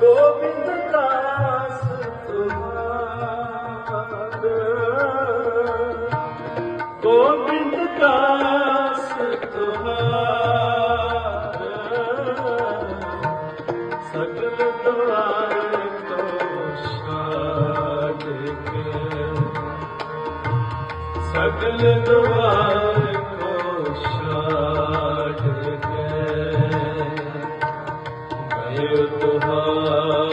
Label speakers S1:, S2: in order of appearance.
S1: ਗੋਬਿੰਦ ਦਾਸ ਤੁਹਾਰ ਗੋਬਿੰਦ ਦਾਸ ਸਗਲ ਦੁਆਰ ਕੋ ਸਗਲ ਦੁਆਰ ਸੁਹਾਈ